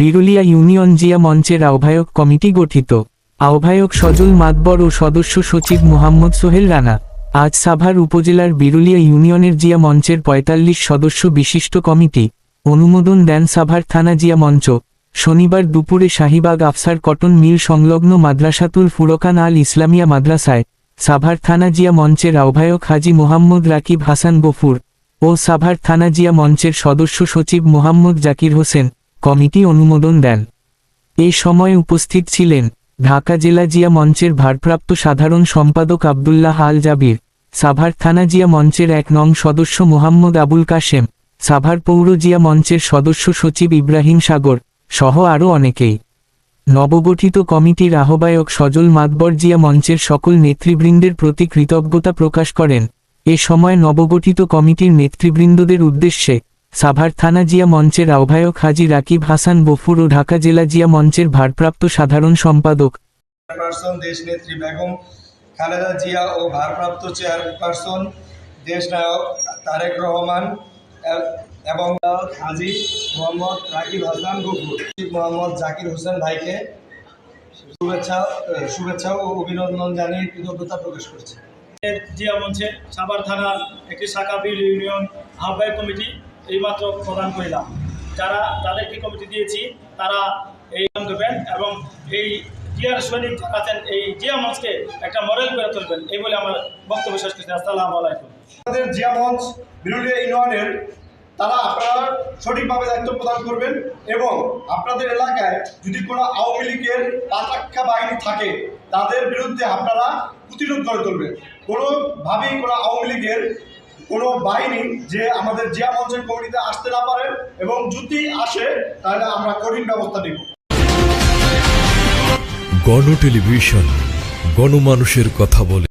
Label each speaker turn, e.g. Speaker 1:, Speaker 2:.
Speaker 1: Birulia union Zia মঞ্চের আহ্বায়ক committee গঠিত। আহ্বায়ক সজল মাতবর ও সদস্য সচিব মোহাম্মদ সোহেল রানা। আজ সাভার উপজেলার বিরুলিয়া ইউনিয়নের জিয়া মঞ্চের পঁয়তাল্লিশ সদস্য বিশিষ্ট কমিটি অনুমোদন দেন সাভার থানা জিয়া মঞ্চ। শনিবার দুপুরে শাহিবাগ আফসার কটন মিল সংলগ্ন মাদ্রাসাতুল ফুরকান আল ইসলামিয়া মাদ্রাসায় সাভার থানা জিয়া মঞ্চের আহ্বায়ক হাজি মোহাম্মদ রাকিব হাসান গফুর ও সাভার থানা জিয়া মঞ্চের সদস্য সচিব মোহাম্মদ জাকির হোসেন কমিটি অনুমোদন দেন। এই সময় উপস্থিত ছিলেন ঢাকা জেলা জিয়া মঞ্চের ভারপ্রাপ্ত সাধারণ সম্পাদক আবদুল্লাহ আল জাবির, সাভার থানা জিয়া মঞ্চের এক নং সদস্য মোহাম্মদ আবুল কাশেম, সাভার পৌর জিয়া মঞ্চের সদস্য সচিব ইব্রাহিম সাগর সহ আরও অনেকেই। নবগঠিত কমিটির আহ্বায়ক সজল মাতবর জিয়া মঞ্চের সকল নেতৃবৃন্দের প্রতি কৃতজ্ঞতা প্রকাশ করেন। এ সময় নবগঠিত কমিটির নেতৃবৃন্দদের উদ্দেশ্যে সাভার থানা জিয়া মঞ্চের আহ্বায়ক হাজি রাকিব হাসান বফুর ও ঢাকা জেলা জিয়া মঞ্চের ভারপ্রাপ্ত সাধারণ সম্পাদক।
Speaker 2: দেশনেত্রী বেগম খালেদা জিয়া ও ভারপ্রাপ্ত চেয়ারপারসন দেশনায়ক তারেক রহমান এবং হাজি মোহাম্মদ রাকিব হাসান গফুর মোহাম্মদ জাকির হোসেন ভাইকে শুভেচ্ছা শুভেচ্ছা ও অভিনন্দন জানিয়ে কৃতজ্ঞতা প্রকাশ করছি।
Speaker 3: জিয়া মঞ্চে সাভার থানার একটি শাখা বিল ইউনিয়ন আহ্বায়ক কমিটি এইমাত্র প্রদান করিলাম। যারা যাদেরকে কমিটি দিয়েছি, তারা এই কাম করবেন এবং এই জিয়ার সৈনিক আছেন, এই জিয়া মঞ্চকে একটা মডেল করে তুলবেন, এই বলে আমার বক্তব্য শেষ করছি। আসসালামু আলাইকুম।
Speaker 2: আমাদের জিয়া মঞ্চ বিরুলিয়া ইউনিয়নের তারা আপনারা সঠিকভাবে দায়িত্ব প্রদান করবেন এবং আপনাদের এলাকায় যদি কোনো আওয়ামী লীগের পাতাক্ষা বাহিনী থাকে, তাদের বিরুদ্ধে আপনারা প্রতিরোধ গড়ে তুলবেন। কোনোভাবেই কোনো আওয়ামী লীগের কোনো বাহিনী যে আমাদের জিয়া মঞ্চের কমিটিতে আসতে না পারে এবং যদি আসে, তাহলে আমরা কঠিন ব্যবস্থা নিব।
Speaker 4: গণ টেলিভিশন, গণমানুষের কথা বলে।